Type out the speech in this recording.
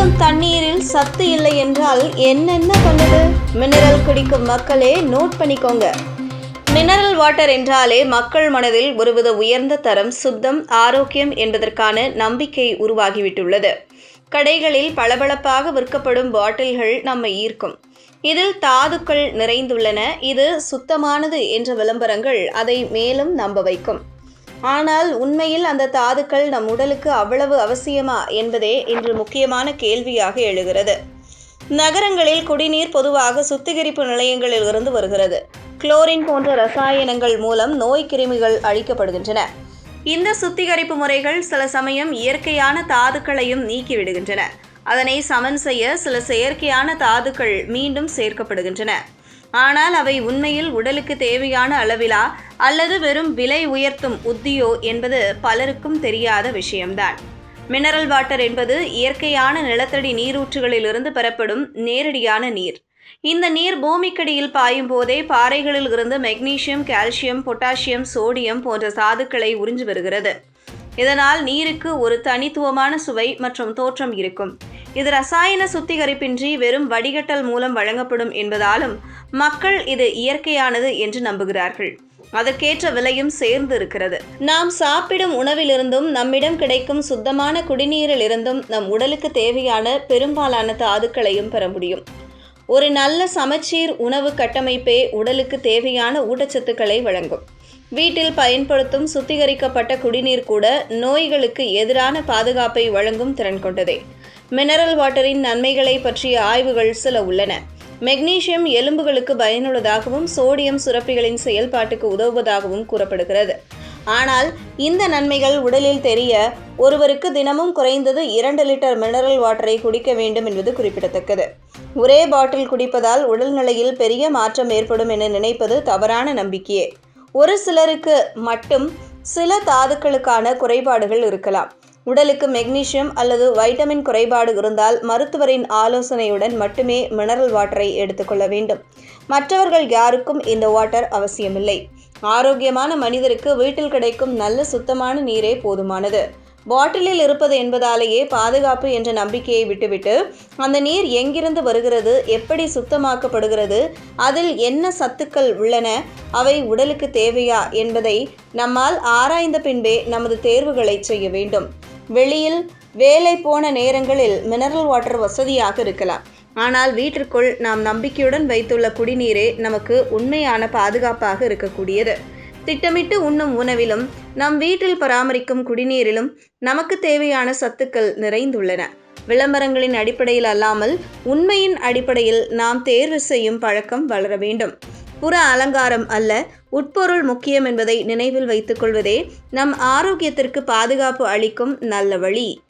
குடிக்கும் தண்ணீரில் சத்து இல்லை என்றால் என்னென்ன பண்ணுது? மினரல் குடிக்கும் மக்களே நோட் பண்ணிக்கோங்க. மினரல் வாட்டர் என்றாலே மக்கள் மனதில் ஒருவித உயர்ந்த தரம் சுத்தம் ஆரோக்கியம் என்பதற்கான நம்பிக்கை உருவாகிவிட்டுள்ளது. கடைகளில் பளபளப்பாக விற்கப்படும் பாட்டில்கள் நம்மை ஈர்க்கும். இதில் தாதுக்கள் நிறைந்துள்ளன. இது சுத்தமானது என்ற விளம்பரங்கள் அதை மேலும் நம்ப வைக்கும். ஆனால் உண்மையில் அந்த தாதுக்கள் நம் உடலுக்கு அவ்வளவு அவசியமா என்பதே இன்று முக்கியமான கேள்வியாக எழுகிறது. நகரங்களில் குடிநீர் பொதுவாக சுத்திகரிப்பு நிலையங்களில் இருந்து வருகிறது. குளோரின் போன்ற ரசாயனங்கள் மூலம் நோய் கிருமிகள் அழிக்கப்படுகின்றன. இந்த சுத்திகரிப்பு முறைகள் சில சமயம் இயற்கையான தாதுக்களையும் நீக்கிவிடுகின்றன. அதனை சமன் செய்ய சில செயற்கையான தாதுக்கள் மீண்டும் சேர்க்கப்படுகின்றன. ஆனால் அவை உண்மையில் உடலுக்கு தேவையான அளவிலா அல்லது வெறும் விலை உயர்த்தும் உத்தியோ என்பது பலருக்கும் தெரியாத விஷயம்தான். மினரல் வாட்டர் என்பது இயற்கையான நிலத்தடி நீரூற்றுகளிலிருந்து பெறப்படும் நேரடியான நீர். இந்த நீர் பூமிக்கடியில் பாயும் போதே பாறைகளில் இருந்து மெக்னீசியம் கால்சியம் பொட்டாசியம் சோடியம் போன்ற தாதுக்களை உறிஞ்சு வருகிறது. இதனால் நீருக்கு ஒரு தனித்துவமான சுவை மற்றும் தோற்றம் இருக்கும். இது ரசாயன சுத்திகரிப்பின்றி வெறும் வடிகட்டல் மூலம் வழங்கப்படும் என்பதாலும் மக்கள் இது இயற்கையானது என்று நம்புகிறார்கள். அதற்கேற்ற விலையும் சேர்ந்து இருக்கிறது நாம் சாப்பிடும் உணவிலிருந்தும் நம்மிடம் கிடைக்கும் சுத்தமான குடிநீரிலிருந்தும் நம் உடலுக்கு தேவையான பெரும்பாலான தாதுக்களையும் பெற முடியும். ஒரு நல்ல சமச்சீர் உணவு கட்டமைப்பே உடலுக்கு தேவையான ஊட்டச்சத்துக்களை வழங்கும். வீட்டில் பயன்படுத்தும் சுத்திகரிக்கப்பட்ட குடிநீர் கூட நோய்களுக்கு எதிரான பாதுகாப்பை வழங்கும் திறன் கொண்டதே. மினரல் வாட்டரின் நன்மைகளை பற்றிய ஆய்வுகள் சில உள்ளன. மெக்னீசியம் எலும்புகளுக்கு பயனுள்ளதாகவும் சோடியம் சுரப்பிகளின் செயல்பாட்டுக்கு உதவுவதாகவும் கூறப்படுகிறது. ஆனால் இந்த நன்மைகள் உடலில் தெரிய ஒருவருக்கு தினமும் குறைந்தது இரண்டு லிட்டர் மினரல் வாட்டரை குடிக்க வேண்டும் என்பது குறிப்பிடத்தக்கது. ஒரே பாட்டில் குடிப்பதால் உடல்நிலையில் பெரிய மாற்றம் ஏற்படும் என நினைப்பது தவறான நம்பிக்கையே. ஒரு சிலருக்கு மட்டும் சில தாதுக்களுக்கான குறைபாடுகள் இருக்கலாம். உடலுக்கு மெக்னீஷியம் அல்லது வைட்டமின் குறைபாடு இருந்தால் மருத்துவரின் ஆலோசனையுடன் மட்டுமே மினரல் வாட்டரை எடுத்துக்கொள்ள வேண்டும். மற்றவர்கள் யாருக்கும் இந்த வாட்டர் அவசியமில்லை. ஆரோக்கியமான மனிதருக்கு வீட்டில் கிடைக்கும் நல்ல சுத்தமான நீரே போதுமானது. பாட்டிலில் இருப்பது என்பதாலேயே பாதுகாப்பு என்ற நம்பிக்கையை விட்டுவிட்டு அந்த நீர் எங்கிருந்து வருகிறது எப்படி சுத்தமாக்கப்படுகிறது அதில் என்ன சத்துக்கள் உள்ளன அவை உடலுக்கு தேவையா என்பதை நம்மால் ஆராய்ந்த பின்பே நமது தேர்வுகளை செய்ய வேண்டும். வெளியில் வேலை போன நேரங்களில் மினரல் வாட்டர் வசதியாக இருக்கலாம். ஆனால் வீட்டிற்குள் நாம் நம்பிக்கையுடன் வைத்துள்ள குடிநீரே நமக்கு உண்மையான பாதுகாப்பாக இருக்கக்கூடியது. திட்டமிட்டு உண்ணும் உணவிலும் நம் வீட்டில் பராமரிக்கும் குடிநீரிலும் நமக்கு தேவையான சத்துக்கள் நிறைந்துள்ளன. விளம்பரங்களின் அடிப்படையில் அல்லாமல் உண்மையின் அடிப்படையில் நாம் தேர்வு செய்யும் பழக்கம் வளர வேண்டும். புற அலங்காரம் அல்ல உட்பொருள் முக்கியம் என்பதை நினைவில் வைத்துக்கொள்வதே நம் ஆரோக்கியத்திற்கு பாதுகாப்பு அளிக்கும் நல்ல வழி.